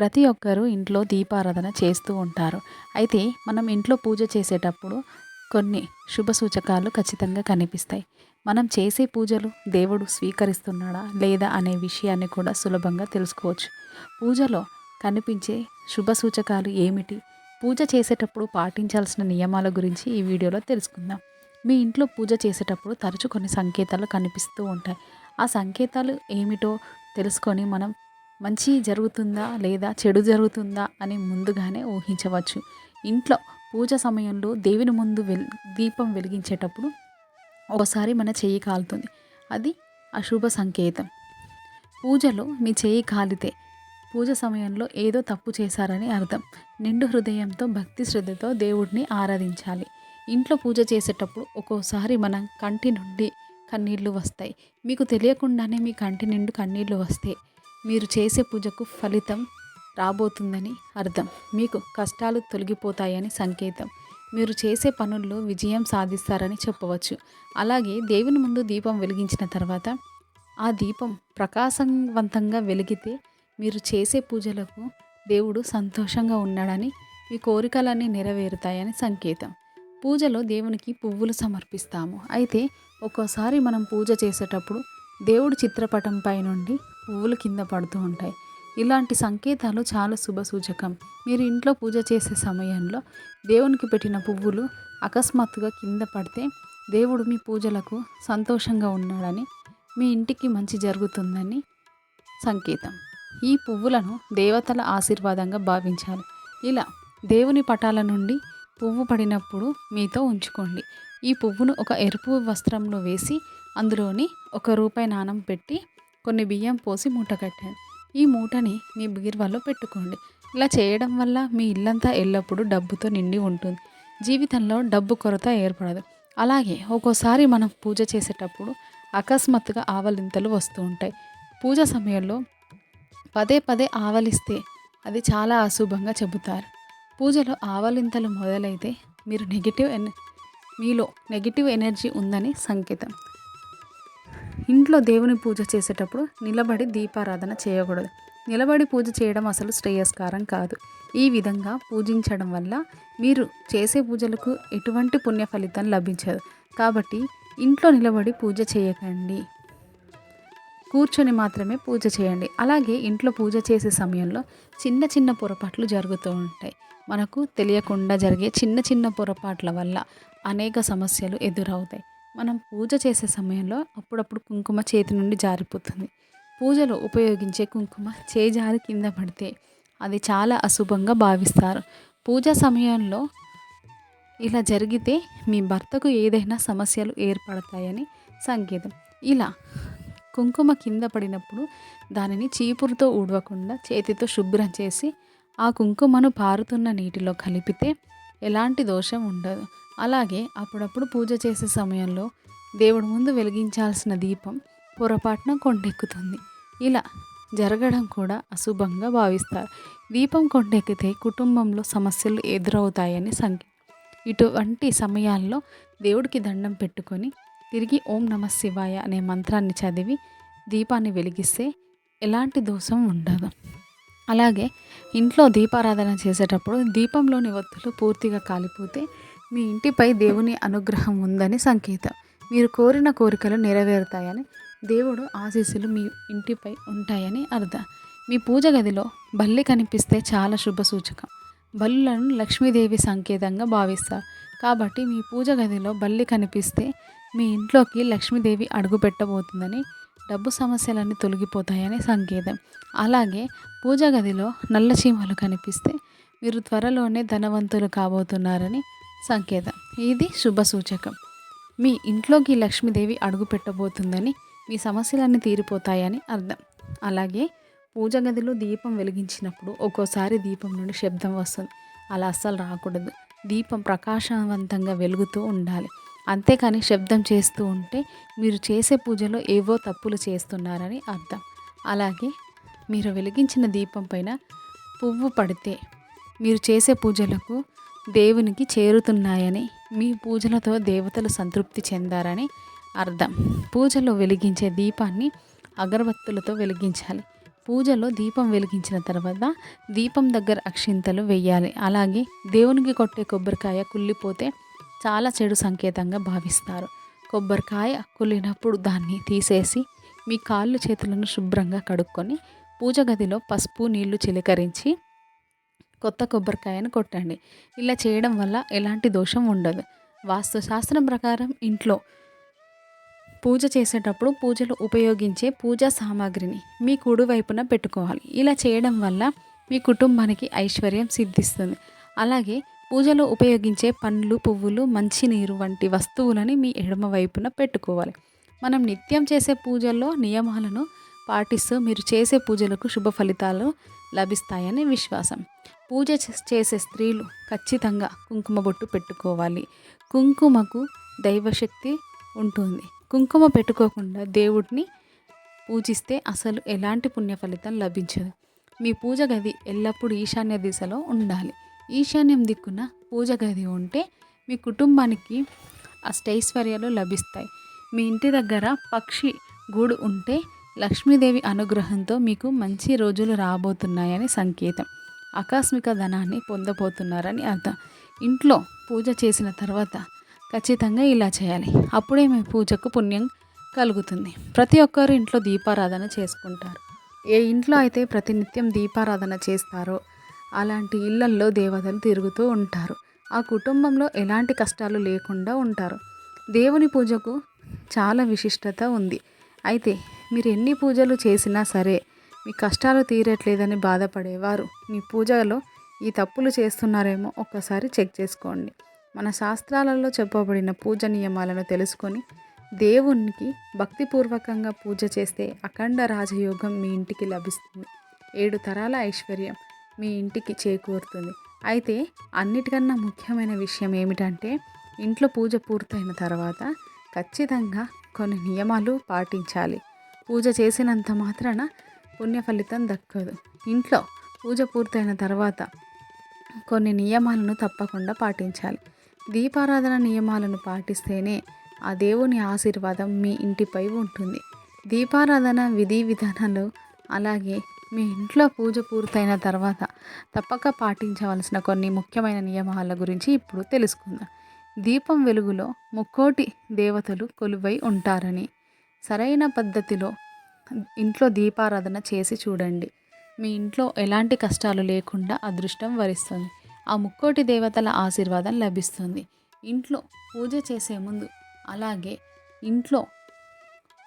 ప్రతి ఒక్కరూ ఇంట్లో దీపారాధన చేస్తూ ఉంటారు. అయితే మనం ఇంట్లో పూజ చేసేటప్పుడు కొన్ని శుభ సూచకాలు ఖచ్చితంగా కనిపిస్తాయి. మనం చేసే పూజలు దేవుడు స్వీకరిస్తున్నాడా లేదా అనే విషయాన్ని కూడా సులభంగా తెలుసుకోవచ్చు. పూజలో కనిపించే శుభ సూచకాలు ఏమిటి? పూజ చేసేటప్పుడు పాటించాల్సిన నియమాల గురించి ఈ వీడియోలో తెలుసుకుందాం. మీ ఇంట్లో పూజ చేసేటప్పుడు తరచు కొన్ని సంకేతాలు కనిపిస్తూ ఉంటాయి. ఆ సంకేతాలు ఏమిటో తెలుసుకొని మనం మంచి జరుగుతుందా లేదా చెడు జరుగుతుందా అని ముందుగానే ఊహించవచ్చు. ఇంట్లో పూజ సమయంలో దేవుని ముందు వెల్ దీపం వెలిగించేటప్పుడు ఒకసారి మన చెయ్యి కాలుతుంది. అది అశుభ సంకేతం. పూజలో మీ చేయి కాలితే పూజ సమయంలో ఏదో తప్పు చేశారని అర్థం. నిండు హృదయంతో భక్తి శ్రద్ధతో దేవుడిని ఆరాధించాలి. ఇంట్లో పూజ చేసేటప్పుడు ఒక్కోసారి మన కంటి నుండి కన్నీళ్ళు వస్తాయి. మీకు తెలియకుండానే మీ కంటి నిండు కన్నీళ్ళు వస్తాయి. మీరు చేసే పూజకు ఫలితం రాబోతుందని అర్థం. మీకు కష్టాలు తొలగిపోతాయని సంకేతం. మీరు చేసే పనుల్లో విజయం సాధిస్తారని చెప్పవచ్చు. అలాగే దేవుని ముందు దీపం వెలిగించిన తర్వాత ఆ దీపం ప్రకాశవంతంగా వెలిగితే మీరు చేసే పూజలకు దేవుడు సంతోషంగా ఉన్నాడని మీ కోరికలన్నీ నెరవేరుతాయని సంకేతం. పూజలో దేవునికి పువ్వులు సమర్పిస్తాము. అయితే ఒక్కోసారి మనం పూజ చేసేటప్పుడు దేవుడి చిత్రపటంపై నుండి పువ్వులు కింద పడుతూ ఉంటాయి. ఇలాంటి సంకేతాలు చాలా శుభ సూచకం. మీరు ఇంట్లో పూజ చేసే సమయంలో దేవునికి పెట్టిన పువ్వులు అకస్మాత్తుగా కింద పడితే దేవుడు మీ పూజలకు సంతోషంగా ఉన్నాడని మీ ఇంటికి మంచి జరుగుతుందని సంకేతం. ఈ పువ్వులను దేవతల ఆశీర్వాదంగా భావించాలి. ఇలా దేవుని పటాల నుండి పువ్వు పడినప్పుడు మీతో ఉంచుకోండి. ఈ పువ్వును ఒక ఎరుపు వస్త్రంలో వేసి అందులోని ఒక రూపాయి నాణం పెట్టి కొన్ని బియ్యం పోసి మూట కట్టాను ఈ మూటని మీ బీర్వాలో పెట్టుకోండి. ఇలా చేయడం వల్ల మీ ఇల్లంతా ఎల్లప్పుడూ డబ్బుతో నిండి ఉంటుంది. జీవితంలో డబ్బు కొరత ఏర్పడదు. అలాగే ఒక్కోసారి మనం పూజ చేసేటప్పుడు అకస్మాత్తుగా ఆవలింతలు వస్తూ ఉంటాయి. పూజ సమయంలో పదే పదే ఆవలిస్తే అది చాలా అశుభంగా చెబుతారు. పూజలో ఆవలింతలు మొదలైతే మీరు నెగిటివ్ ఎన్ మీలో నెగిటివ్ ఎనర్జీ ఉందని సంకేతం. ఇంట్లో దేవుని పూజ చేసేటప్పుడు నిలబడి దీపారాధన చేయకూడదు. నిలబడి పూజ చేయడం అసలు శ్రేయస్కారం కాదు. ఈ విధంగా పూజించడం వల్ల మీరు చేసే పూజలకు ఎటువంటి పుణ్య ఫలితం లభించదు. కాబట్టి ఇంట్లో నిలబడి పూజ చేయకండి. కూర్చొని మాత్రమే పూజ చేయండి. అలాగే ఇంట్లో పూజ చేసే సమయంలో చిన్న చిన్న పొరపాట్లు జరుగుతూ ఉంటాయి. మనకు తెలియకుండా జరిగే చిన్న చిన్న పొరపాట్ల వల్ల అనేక సమస్యలు ఎదురవుతాయి. మనం పూజ చేసే సమయంలో అప్పుడప్పుడు కుంకుమ చేతి నుండి జారిపోతుంది. పూజలో ఉపయోగించే కుంకుమ చేజారి కింద పడితే అది చాలా అశుభంగా భావిస్తారు. పూజ సమయంలో ఇలా జరిగితే మీ భర్తకు ఏదైనా సమస్యలు ఏర్పడతాయని సంకేతం. ఇలా కుంకుమ కింద పడినప్పుడు దానిని చీపురుతో ఊడవకుండా చేతితో శుభ్రం చేసి ఆ కుంకుమను పారుతున్న నీటిలో కలిపితే ఎలాంటి దోషం ఉండదు. అలాగే అప్పుడప్పుడు పూజ చేసే సమయంలో దేవుడి ముందు వెలిగించాల్సిన దీపం పొరపాటున కొండెక్కుతుంది. ఇలా జరగడం కూడా అశుభంగా భావిస్తారు. దీపం కొండెక్కితే కుటుంబంలో సమస్యలు ఎదురవుతాయని సంఖ్య. ఇటువంటి సమయాల్లో దేవుడికి దండం పెట్టుకొని తిరిగి ఓం నమ శివాయ అనే మంత్రాన్ని చదివి దీపాన్ని వెలిగిస్తే ఎలాంటి దోషం ఉండదు. అలాగే ఇంట్లో దీపారాధన చేసేటప్పుడు దీపంలోని ఒత్తులు పూర్తిగా కాలిపోతే మీ ఇంటిపై దేవుని అనుగ్రహం ఉందని సంకేతం. మీరు కోరిన కోరికలు నెరవేరుతాయని దేవుడు ఆశీస్సులు మీ ఇంటిపై ఉంటాయని అర్థం. మీ పూజ గదిలో బల్లి కనిపిస్తే చాలా శుభ సూచకం. బల్లులను లక్ష్మీదేవి సంకేతంగా భావిస్తారు. కాబట్టి మీ పూజ గదిలో బల్లి కనిపిస్తే మీ ఇంట్లోకి లక్ష్మీదేవి అడుగు పెట్టబోతుందని డబ్బు సమస్యలన్నీ తొలగిపోతాయని సంకేతం. అలాగే పూజ గదిలో నల్ల చీమలు కనిపిస్తే మీరు త్వరలోనే ధనవంతులు కాబోతున్నారని సంకేతం. ఇది శుభ సూచకం మీ ఇంట్లోకి లక్ష్మీదేవి అడుగు పెట్టబోతుందని మీ సమస్యలన్నీ తీరిపోతాయని అర్థం. అలాగే పూజ గదిలో దీపం వెలిగించినప్పుడు ఒక్కోసారి దీపం నుండి శబ్దం వస్తుంది. అలా అస్సలు రాకూడదు. దీపం ప్రకాశవంతంగా వెలుగుతూ ఉండాలి. అంతేకాని శబ్దం చేస్తూ ఉంటే మీరు చేసే పూజలో ఏవో తప్పులు చేస్తున్నారని అర్థం. అలాగే మీరు వెలిగించిన దీపం పైన పువ్వు పడితే మీరు చేసే పూజలకు దేవునికి చేరుతున్నాయని మీ పూజలతో దేవతలు సంతృప్తి చెందారని అర్థం. పూజలో వెలిగించే దీపాన్ని అగరబత్తులతో వెలిగించాలి. పూజలో దీపం వెలిగించిన తర్వాత దీపం దగ్గర అక్షింతలు వెయ్యాలి అలాగే దేవునికి కొట్టే కొబ్బరికాయ కుళ్ళిపోతే చాలా చెడు సంకేతంగా భావిస్తారు. కొబ్బరికాయ కుళ్ళినప్పుడు దాన్ని తీసేసి మీ కాళ్ళు చేతులను శుభ్రంగా కడుక్కొని పూజ గదిలో పసుపు నీళ్ళు చిలకరించి కొత్త కొబ్బరికాయను కొట్టండి. ఇలా చేయడం వల్ల ఎలాంటి దోషం ఉండదు. వాస్తు శాస్త్రం ప్రకారం ఇంట్లో పూజ చేసేటప్పుడు పూజలు ఉపయోగించే పూజా సామాగ్రిని మీ కుడి వైపున పెట్టుకోవాలి. ఇలా చేయడం వల్ల మీ కుటుంబానికి ఐశ్వర్యం సిద్ధిస్తుంది. అలాగే పూజలో ఉపయోగించే పండ్లు పువ్వులు మంచినీరు వంటి వస్తువులని మీ ఎడమ వైపున పెట్టుకోవాలి. మనం నిత్యం చేసే పూజల్లో నియమాలను పాటిస్తూ మీరు చేసే పూజలకు శుభ ఫలితాలు లభిస్తాయని విశ్వాసం. పూజ చేసే స్త్రీలు ఖచ్చితంగా కుంకుమ బొట్టు పెట్టుకోవాలి. కుంకుమకు దైవశక్తి ఉంటుంది. కుంకుమ పెట్టుకోకుండా దేవుడిని పూజిస్తే అసలు ఎలాంటి పుణ్య ఫలితం లభించదు. మీ పూజ గది ఎల్లప్పుడూ ఈశాన్య దిశలో ఉండాలి. ఈశాన్యం దిక్కున పూజ గది ఉంటే మీ కుటుంబానికి అష్టైశ్వర్యాలు లభిస్తాయి. మీ ఇంటి దగ్గర పక్షి గూడు ఉంటే లక్ష్మీదేవి అనుగ్రహంతో మీకు మంచి రోజులు రాబోతున్నాయని సంకేతం. ఆకస్మిక ధనాన్ని పొందబోతున్నారని అర్థం. ఇంట్లో పూజ చేసిన తర్వాత ఖచ్చితంగా ఇలా చేయాలి. అప్పుడే మీ పూజకు పుణ్యం కలుగుతుంది. ప్రతి ఒక్కరు ఇంట్లో దీపారాధన చేసుకుంటారు. ఏ ఇంట్లో అయితే ప్రతినిత్యం దీపారాధన చేస్తారో అలాంటి ఇళ్ళల్లో దేవతలు తిరుగుతూ ఉంటారు. ఆ కుటుంబంలో ఎలాంటి కష్టాలు లేకుండా ఉంటారు. దేవుని పూజకు చాలా విశిష్టత ఉంది. అయితే మీరు ఎన్ని పూజలు చేసినా సరే మీ కష్టాలు తీరట్లేదని బాధపడేవారు. మీ పూజలో ఈ తప్పులు చేస్తున్నారేమో ఒక్కసారి చెక్ చేసుకోండి. మన శాస్త్రాలలో చెప్పబడిన పూజ నియమాలను తెలుసుకొని దేవునికి భక్తిపూర్వకంగా పూజ చేస్తే అఖండ రాజయోగం మీ ఇంటికి లభిస్తుంది. ఏడు తరాల ఐశ్వర్యం మీ ఇంటికి చేకూరుతుంది. అయితే అన్నిటికన్నా ముఖ్యమైన విషయం ఏమిటంటే ఇంట్లో పూజ పూర్తయిన తర్వాత ఖచ్చితంగా కొన్ని నియమాలు పాటించాలి. పూజ చేసినంత మాత్రాన పుణ్య ఫలితం దక్కదు. ఇంట్లో పూజ పూర్తయిన తర్వాత కొన్ని నియమాలను తప్పకుండా పాటించాలి. దీపారాధన నియమాలను పాటిస్తేనే ఆ దేవుని ఆశీర్వాదం మీ ఇంటిపై ఉంటుంది. దీపారాధన విధి విధానాలు అలాగే మీ ఇంట్లో పూజ పూర్తయిన తర్వాత తప్పక పాటించవలసిన కొన్ని ముఖ్యమైన నియమాల గురించి ఇప్పుడు తెలుసుకుందాం. దీపం వెలుగులో ముక్కోటి దేవతలు కొలువై ఉంటారని సరైన పద్ధతిలో ఇంట్లో దీపారాధన చేసి చూడండి. మీ ఇంట్లో ఎలాంటి కష్టాలు లేకుండా అదృష్టం వరిస్తుంది. ఆ ముక్కోటి దేవతల ఆశీర్వాదం లభిస్తుంది. ఇంట్లో పూజ చేసే ముందు అలాగే ఇంట్లో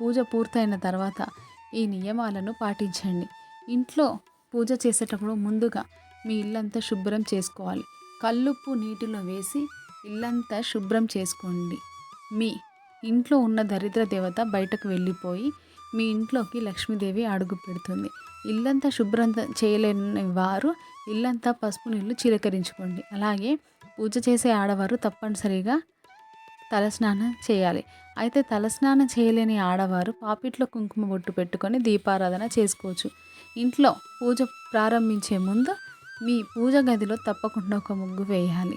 పూజ పూర్తయిన తర్వాత ఈ నియమాలను పాటించండి. ఇంట్లో పూజ చేసేటప్పుడు ముందుగా మీ ఇల్లంతా శుభ్రం చేసుకోవాలి. కల్లుప్పు నీటిలో వేసి ఇల్లంతా శుభ్రం చేసుకోండి. మీ ఇంట్లో ఉన్న దరిద్ర దేవత బయటకు వెళ్ళిపోయి మీ ఇంట్లోకి లక్ష్మీదేవి అడుగు పెడుతుంది. ఇల్లంతా శుభ్రం చేయలేని వారు ఇల్లంతా పసుపు నీళ్ళు చిలకరించుకోండి. అలాగే పూజ చేసే ఆడవారు తప్పనిసరిగా తలస్నానం చేయాలి. అయితే తలస్నానం చేయలేని ఆడవారు పాపిట్లో కుంకుమ బొట్టు పెట్టుకొని దీపారాధన చేసుకోవచ్చు. ఇంట్లో పూజ ప్రారంభించే ముందు మీ పూజ గదిలో తప్పకుండా ఒక ముగ్గు వేయాలి.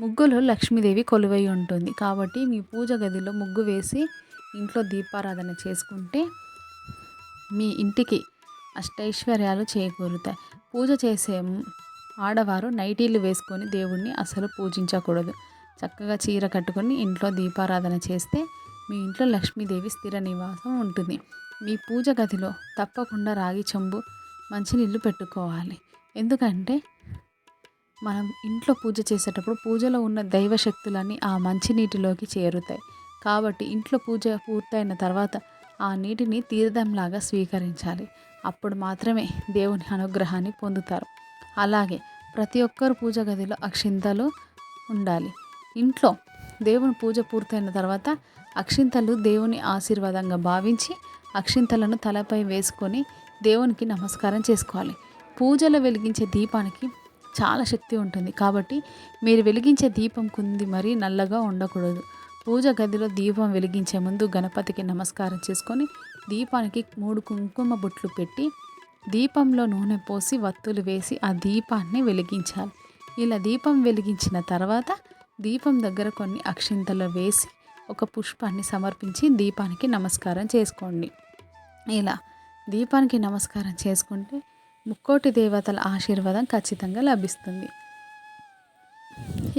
ముగ్గులో లక్ష్మీదేవి కొలువై ఉంటుంది. కాబట్టి మీ పూజ గదిలో ముగ్గు వేసి ఇంట్లో దీపారాధన చేసుకుంటే మీ ఇంటికి అష్టైశ్వర్యాలు చేకూరుతాయి. పూజ చేసే ఆడవారు నైటీలు వేసుకొని దేవుణ్ణి అసలు పూజించకూడదు. చక్కగా చీర కట్టుకొని ఇంట్లో దీపారాధన చేస్తే మీ ఇంట్లో లక్ష్మీదేవి స్థిర నివాసం ఉంటుంది. మీ పూజ గదిలో తప్పకుండా రాగి చెంబు మంచినీళ్ళు పెట్టుకోవాలి. ఎందుకంటే మనం ఇంట్లో పూజ చేసేటప్పుడు పూజలో ఉన్న దైవశక్తులన్నీ ఆ మంచినీటిలోకి చేరుతాయి. కాబట్టి ఇంట్లో పూజ పూర్తయిన తర్వాత ఆ నీటిని తీర్థంలాగా స్వీకరించాలి. అప్పుడు మాత్రమే దేవుని అనుగ్రహాన్ని పొందుతారు. అలాగే ప్రతి ఒక్కరు పూజ గదిలో అక్షింతలు ఉండాలి. ఇంట్లో దేవుని పూజ పూర్తయిన తర్వాత అక్షింతలు దేవుని ఆశీర్వాదంగా భావించి అక్షింతలను తలపై వేసుకొని దేవునికి నమస్కారం చేసుకోవాలి. పూజలో వెలిగించే దీపానికి చాలా శక్తి ఉంటుంది. కాబట్టి మీరు వెలిగించే దీపం కుంది మరీ నల్లగా ఉండకూడదు. పూజ గదిలో దీపం వెలిగించే ముందు గణపతికి నమస్కారం చేసుకొని దీపానికి మూడు కుంకుమ బొట్లు పెట్టి దీపంలో నూనె పోసి వత్తులు వేసి ఆ దీపాన్ని వెలిగించాలి. ఇలా దీపం వెలిగించిన తర్వాత దీపం దగ్గర కొన్ని అక్షింతలు వేసి ఒక పుష్పాన్ని సమర్పించి దీపానికి నమస్కారం చేసుకోండి. ఇలా దీపానికి నమస్కారం చేసుకుంటే ముక్కోటి దేవతల ఆశీర్వాదం ఖచ్చితంగా లభిస్తుంది.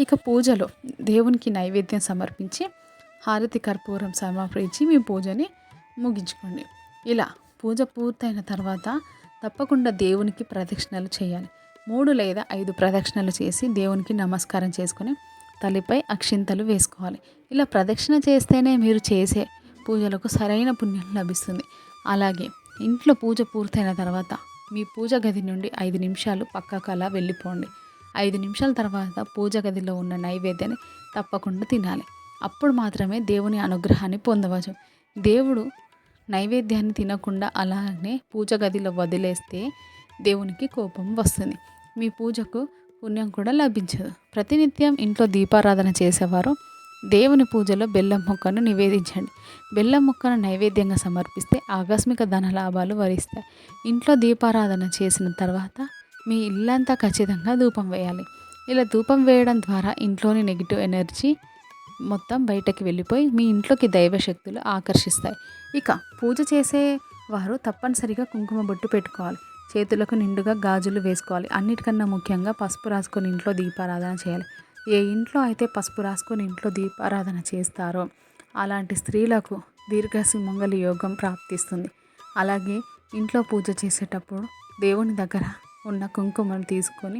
ఇక పూజలో దేవునికి నైవేద్యం సమర్పించి హారతి కర్పూరం సమర్పించి మీ పూజని ముగించుకోండి. ఇలా పూజ పూర్తయిన తర్వాత తప్పకుండా దేవునికి ప్రదక్షిణలు చేయాలి. మూడు లేదా ఐదు ప్రదక్షిణలు చేసి దేవునికి నమస్కారం చేసుకొని తలిపై అక్షింతలు వేసుకోవాలి. ఇలా ప్రదక్షిణ చేస్తేనే మీరు చేసే పూజలకు సరైన పుణ్యం లభిస్తుంది. అలాగే ఇంట్లో పూజ పూర్తయిన తర్వాత మీ పూజ గది నుండి ఐదు నిమిషాలు పక్కకు అలా వెళ్ళిపోండి. ఐదు నిమిషాల తర్వాత పూజ గదిలో ఉన్న నైవేద్యాన్ని తప్పకుండా తినాలి. అప్పుడు మాత్రమే దేవుని అనుగ్రహాన్ని పొందవచ్చు. దేవుడు నైవేద్యాన్ని తినకుండా అలానే పూజ గదిలో వదిలేస్తే దేవునికి కోపం వస్తుంది. మీ పూజకు పుణ్యం కూడా లభించదు. ప్రతినిత్యం ఇంట్లో దీపారాధన చేసేవారు దేవుని పూజలో బెల్లం మొక్కను నివేదించండి. బెల్లం మొక్కను నైవేద్యంగా సమర్పిస్తే ఆకస్మిక ధన లాభాలు వరిస్తాయి. ఇంట్లో దీపారాధన చేసిన తర్వాత మీ ఇల్లంతా ఖచ్చితంగా ధూపం వేయాలి. ఇలా ధూపం వేయడం ద్వారా ఇంట్లోని నెగిటివ్ ఎనర్జీ మొత్తం బయటకి వెళ్ళిపోయి మీ ఇంట్లోకి దైవశక్తులు ఆకర్షిస్తాయి. ఇక పూజ చేసే వారు తప్పనిసరిగా కుంకుమ బొట్టు పెట్టుకోవాలి. చేతులకు నిండుగా గాజులు వేసుకోవాలి. అన్నిటికన్నా ముఖ్యంగా పసుపు రాసుకొని ఇంట్లో దీపారాధన చేయాలి. ఏ ఇంట్లో అయితే పసుపు రాసుకొని ఇంట్లో దీపారాధన చేస్తారో అలాంటి స్త్రీలకు దీర్ఘసుమంగళి యోగం ప్రాప్తిస్తుంది. అలాగే ఇంట్లో పూజ చేసేటప్పుడు దేవుని దగ్గర ఉన్న కుంకుమను తీసుకొని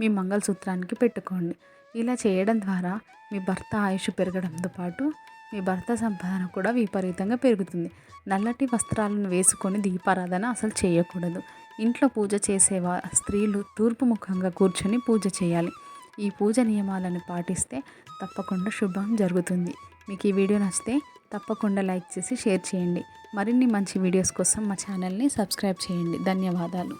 మీ మంగళసూత్రానికి పెట్టుకోండి. ఇలా చేయడం ద్వారా మీ భర్త ఆయుష్ పెరగడంతో పాటు మీ భర్త సంపాదన కూడా విపరీతంగా పెరుగుతుంది. నల్లటి వస్త్రాలను వేసుకొని దీపారాధన అసలు చేయకూడదు. ఇంట్లో పూజ చేసే స్త్రీలు తూర్పు ముఖంగా కూర్చొని పూజ చేయాలి. ఈ పూజ నియమాలను పాటిస్తే తప్పకుండా శుభం జరుగుతుంది. మీకు ఈ వీడియో నచ్చితే తప్పకుండా లైక్ చేసి షేర్ చేయండి. మరిన్ని మంచి వీడియోస్ కోసం మా ఛానల్ని సబ్స్క్రైబ్ చేయండి. ధన్యవాదాలు.